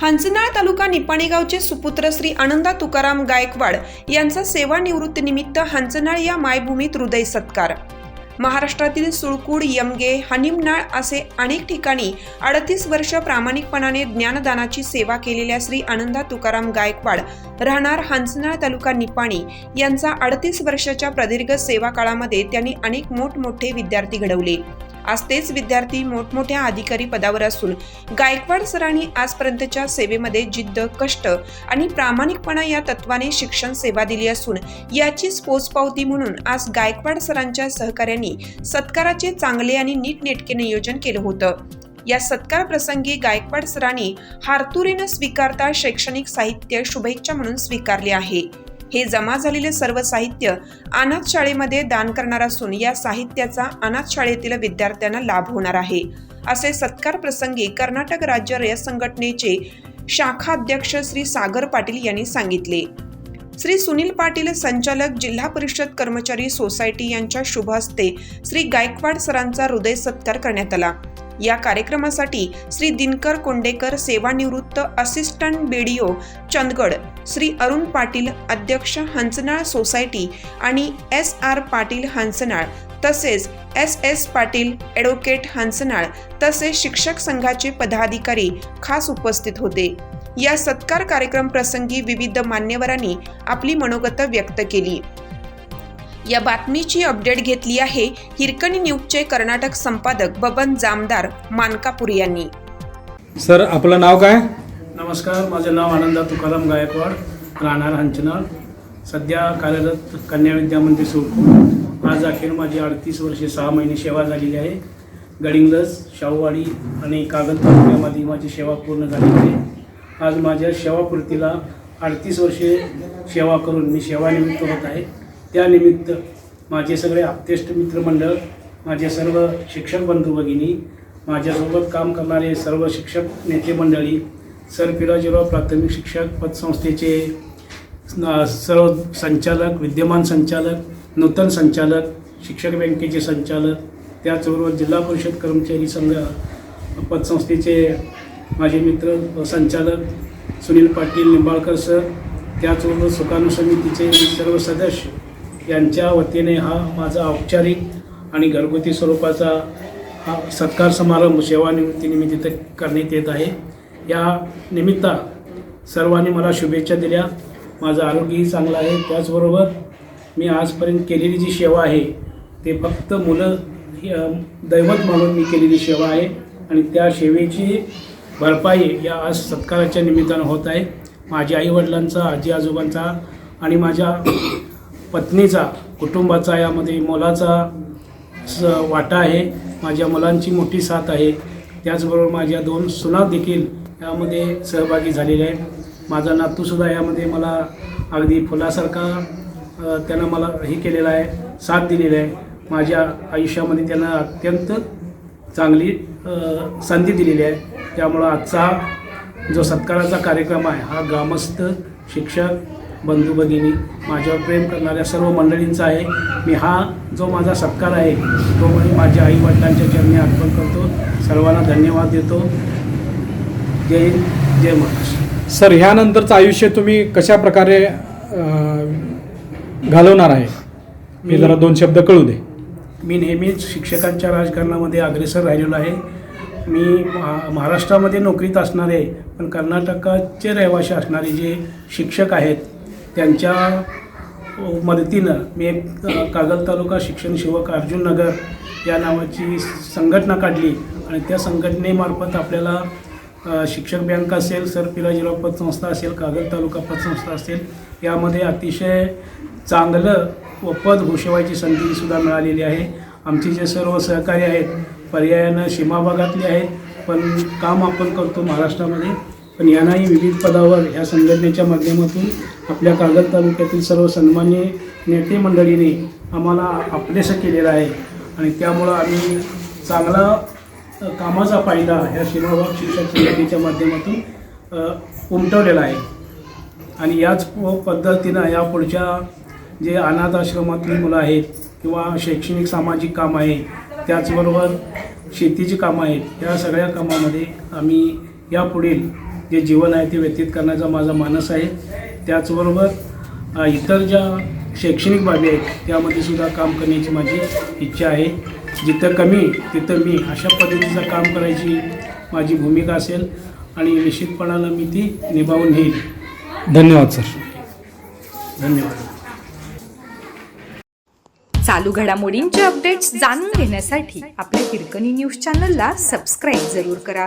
हंचनाळ तालुका निपाणी गावचे सुपुत्र श्री आनंदा तुकाराम गायकवाड यांचा सेवानिवृत्तीनिमित्त हंचनाळ या मायभूमीत हृदय सत्कार महाराष्ट्रातील सुळकूड यमगे हनिमनाळ असे अनेक ठिकाणी अडतीस वर्ष प्रामाणिकपणाने ज्ञानदानाची सेवा केलेल्या श्री आनंदा तुकाराम गायकवाड राहणार हंसनाळ तालुका निपाणी यांचा अडतीस वर्षाच्या प्रदीर्घ सेवा काळामध्ये त्यांनी अनेक मोठमोठे विद्यार्थी घडवले. आज तेच विद्यार्थी मोठमोठ्या अधिकारी पदावर असून गायकवाड सरांनी आजपर्यंतच्या सेवेमध्ये जिद्द कष्ट आणि प्रामाणिकपणा या तत्वाने शिक्षण सेवा दिली असून याचीच पोचपावती म्हणून आज गायकवाड सरांच्या सहकार्यांनी सत्काराचे चांगले आणि नीटनेटके नियोजन केलं होतं. या सत्कार प्रसंगी गायकवाड सरांनी हारतुरीनं स्वीकारता शैक्षणिक साहित्य शुभेच्छा म्हणून स्वीकारले आहे. हे जमा झालेले सर्व साहित्य अनाथ शाळेमध्ये दान करणार असून या साहित्याचा अनाथ शाळेतील विद्यार्थ्यांना लाभ होणार आहे. असे सत्कार प्रसंगी कर्नाटक राज्य रयत संघटनेचे शाखाध्यक्ष श्री सागर पाटील यांनी सांगितले. श्री सुनील पाटील संचालक जिल्हा परिषद कर्मचारी सोसायटी यांच्या शुभ हस्ते श्री गायकवाड सरांचा हृदय सत्कार करण्यात आला. या कार्यक्रमासाठी श्री दिनकर कोंडेकर सेवानिवृत्त असिस्टंट बीडीओ चंदगड श्री अरुण पाटील अध्यक्ष हंसनाळ सोसायटी आणि एस आर पाटील हंसनाळ तसेच S S Patil advocate Hansnal तसेच शिक्षक संघाचे पदाधिकारी खास उपस्थित होते. या सत्कार कार्यक्रम प्रसंगी विविध मान्यवरांनी आपली मनोगत व्यक्त केली. या बातमीची अपडेट घेतली आहे हिरकणी न्यूजचे कर्नाटक संपादक बबन जामदार मानकापूर यांनी. सर आपलं नाव काय? नमस्कार माझं नाव आनंदा तुकाराम गायकवाड राहणार हंचनाळ. सध्या कार्यरत कन्या विद्यामंदिर सुरपूर आज अखेर माझी अडतीस वर्षे सहा महिने सेवा झालेली आहे. गडिंग्लज शाहूवाडी आणि कागद तालुक्यामध्ये माझी सेवा पूर्ण झालेली आहे. आज माझ्या सेवापूर्तीला अडतीस वर्षे सेवा करून मी सेवानिमित्त होत आहे. त्यानिमित्त माझे सगळे आप्तेष्ट मित्रमंडळ माझे सर्व शिक्षक बंधू भगिनी माझ्यासोबत काम करणारे सर्व शिक्षक नेते मंडळी सर पिराजीराव प्राथमिक शिक्षक पतसंस्थेचे सर्व संचालक विद्यमान संचालक नूतन संचालक शिक्षक बँकेचे संचालक त्याचबरोबर जिल्हा परिषद कर्मचारी संघ पतसंस्थेचे माझे मित्र संचालक सुनील पाटील निंबाळकर सर त्याचबरोबर सुकाणू समितीचे सर्व सदस्य यांच्या वतीने हा माझा औपचारिक आणि घरगुती स्वरूपाचा हा सत्कार समारंभ सेवानिवृत्तीनिमित्त करण्यात येत आहे. या निमित्ता सर्वांनी मला शुभेच्छा दिल्या. माझं आरोग्यही चांगलं आहे. त्याचबरोबर मी आजपर्यंत केलेली जी सेवा आहे ते फक्त मुलं ही, दैवत म्हणून मी केलेली सेवा आहे आणि त्या सेवेची भरपाई या आज सत्काराच्या निमित्तानं होत आहे. माझ्या आईवडिलांचा आजी आजोबांचा आणि माझ्या पत्नीचा कुटुंबाचा यामध्ये मोलाचा स वाटा आहे. माझ्या मुलांची मोठी साथ आहे. त्याचबरोबर माझ्या दोन सुना देखील यामध्ये सहभागी झालेल्या आहेत. माझा नातूसुद्धा यामध्ये मला अगदी फुलासारखा त्यानं मला हे केलेलं आहे साथ दिलेला आहे. माझ्या आयुष्यामध्ये त्यांना अत्यंत चांगली संधी दिलेली आहे. त्यामुळं आजचा जो सत्काराचा कार्यक्रम आहे हा ग्रामस्थ शिक्षक बंधू भगिनी माझ्यावर प्रेम करणाऱ्या सर्व मंडळींचा आहे. मी हा जो माझा सत्कार आहे तो मी माझ्या आई वडिलांच्या चरणी अर्पण करतो. सर्वांना धन्यवाद देतो. जय हिंद जय महाराष्ट्र. सर ह्यानंतरचं आयुष्य तुम्ही कशा प्रकारे घालवणार आहे? मी जरा दोन शब्द कळू दे. मी नेहमीच शिक्षकांच्या राजकारणामध्ये अग्रेसर राहिलेलो आहे. मी महा महाराष्ट्रामध्ये नोकरीत असणारे पण कर्नाटकाचे रहिवासी असणारे जे शिक्षक आहेत त्यांच्या मदतीनं मी एक कागल तालुका शिक्षण सेवक अर्जुन नगर या नावाची संघटना काढली आणि त्या संघटनेमार्फत आपल्याला शिक्षक बँक असेल सर पिलाजीराव पतसंस्था असेल कागल तालुका पतसंस्था असेल यामध्ये अतिशय चांगलं व पद घोषवायची संधीसुद्धा मिळालेली आहे. आमचे जे सर्व सहकारी आहेत पर्यायानं सीमा भागातले आहेत पण काम आपण करतो महाराष्ट्रामध्ये. पण यांनाही विविध पदावर ह्या संघटनेच्या माध्यमातून आपल्या कागद तालुक्यातील सर्व सन्मान्य नेते मंडळीने आम्हाला आपलेसं केलेलं आहे. आणि त्यामुळं आम्ही चांगला कामाचा फायदा ह्या शिरोभाग शिक्षक संघटनेच्या माध्यमातून उमटवलेला आहे. आणि याच प- पद्धतीनं या पुढच्या जे अनाथ आश्रमातली मुलं आहेत किंवा शैक्षणिक सामाजिक काम आहे त्याचबरोबर शेतीची कामं आहेत या सगळ्या कामामध्ये आम्ही यापुढील जे जीवन आहे ते व्यतीत करण्याचा माझा मानस आहे. त्याचबरोबर इतर ज्या शैक्षणिक बाबी आहेत त्यामध्ये सुद्धा काम करण्याची माझी इच्छा आहे. जिथं कमी तिथं मी अशा पद्धतीचं काम करायची माझी भूमिका असेल आणि निश्चितपणानं मी ती निभावून येईल धन्यवाद सर. धन्यवाद. चालू घडामोडींचे अपडेट्स जाणून घेण्यासाठी आपल्या हिरकणी न्यूज चॅनलला सबस्क्राईब जरूर करा.